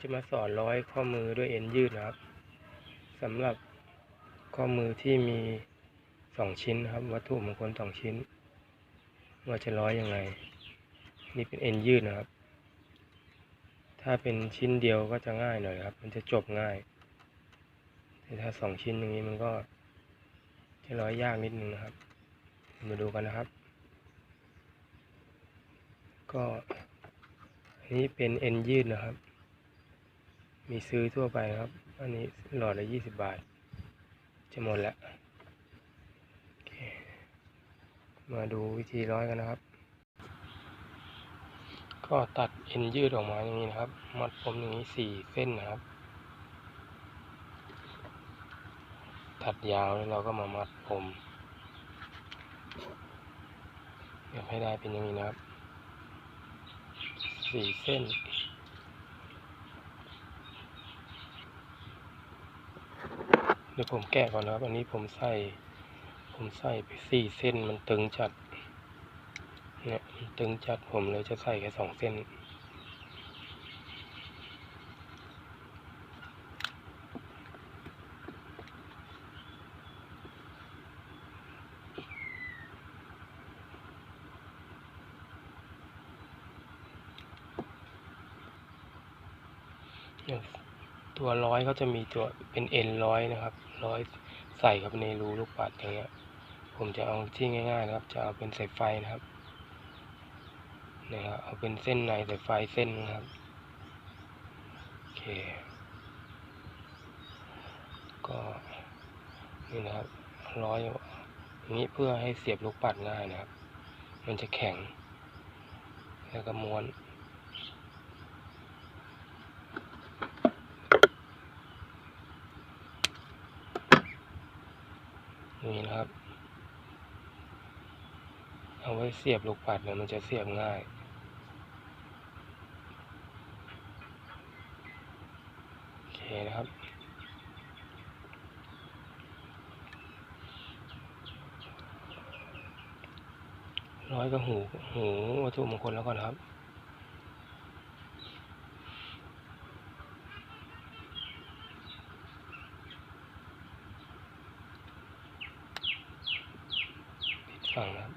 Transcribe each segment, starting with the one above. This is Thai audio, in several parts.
จะมาสอนร้อยข้อมือด้วยเอ็นยืดนะครับสำหรับข้อมือที่มีสองชิ้นครับ วัตถุมงคลสองชิ้น ว่าจะร้อยยังไง นี่เป็นเอ็นยืดนะครับ ถ้าเป็นชิ้นเดียวก็จะง่ายหน่อยครับ มันจะจบง่าย แต่ถ้าสองชิ้นอย่างนี้มันก็ จะร้อยยากนิดนึงนะครับ มาดูกันนะครับ ก็อันนี้เป็นเอ็นยืดนะครับ มีซื้อทั่วไปครับ อันนี้หลอดละยี่สิบบาท จะหมดแล้ว มาดูวิธีร้อยกันนะครับ ก็ตัดเอ็นยืดออกมาอย่างนี้นะครับ มัดผมอย่างนี้สี่เส้นนะครับ ตัดยาวแล้วเราก็มามัดผมเดี๋ยวให้ได้เป็นอย่างนี้นะครับสี่เส้น เดี๋ยวผมแกะก่อนนะครับ อันนี้ผมใส่ ผมใส่ไปสี่เส้นมันตึงจัด เนี่ยมันตึงจัดผมเลยจะใส่แค่สองเส้นอย่างตัวร้อยเขาจะมีตัวเป็นเอ็นร้อยนะครับ ร้อยใส่เข้าไปในรูลูกปัดอย่างเงี้ย ผมจะเอาที่ง่ายๆนะครับ จะเอาเป็นสายไฟนะครับนะครับเอาเป็นเส้นในสายไฟเส้นนะครับโอเค ก็นี่นะครับร้อยนี้เพื่อให้เสียบลูกปัดง่ายนะครับ มันจะแข็ง แล้วก็ม้วน นี่นะครับ เอาไว้เสียบลูกปัดเนี่ยมันจะเสียบง่ายโอเคนะครับร้อยกับหูหูวัตถุมงคลแล้วก่อนครับ ฟังนะครับ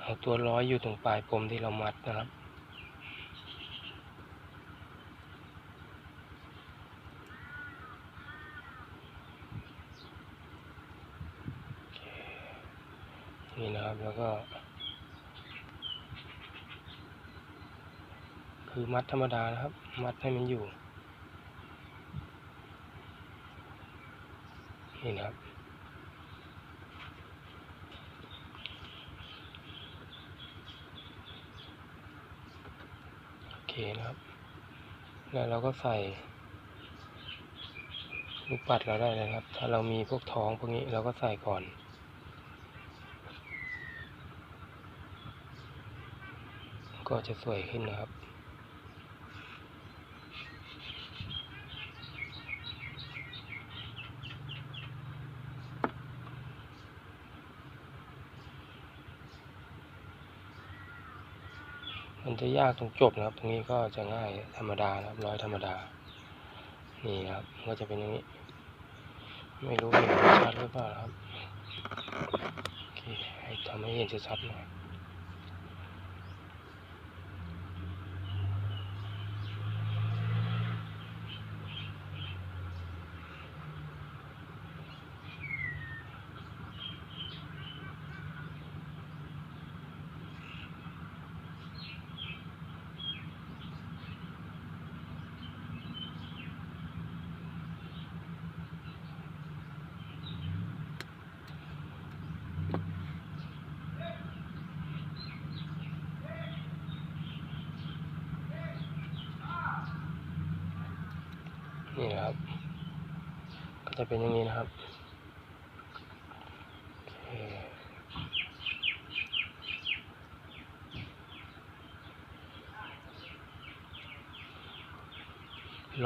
เอาตัวร้อยอยู่ตรงปลายปมที่เรามัดนะครับ นี่นะครับแล้วก็ คือมัดธรรมดานะครับ มัดให้มันอยู่ นี่นะครับ โอเคนะครับ แล้วเราก็ใส่ลูกปัดเราได้เลยครับ ถ้าเรามีพวกท้องพวกนี้เราก็ใส่ก่อนก็จะสวยขึ้นนะครับ มันจะยากตรงจบนะครับ ตรงนี้ก็จะง่ายธรรมดานะครับ ร้อยธรรมดา นี่นะครับก็จะเป็นอย่างนี้ ไม่รู้เห็นชัดหรือเปล่าครับโอเคให้ทำให้เห็นชัดๆหน่อย นี่ครับ ก็จะเป็นอย่างนี้นะครับ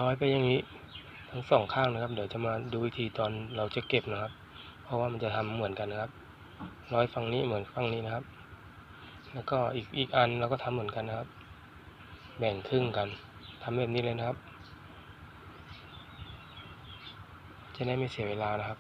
ร้อยไปอย่างนี้ทั้งสองข้างนะครับ เดี๋ยวจะมาดูวิธีตอนเราจะเก็บนะครับ เพราะว่ามันจะทำเหมือนกันนะครับ ร้อยฝั่งนี้เหมือนฝั่งนี้นะครับ แล้วก็อีกอีกอันเราก็ทำเหมือนกันนะครับ แบ่งครึ่งกัน ทำแบบนี้เลยนะครับ จะได้ไม่เสียเวลานะครับ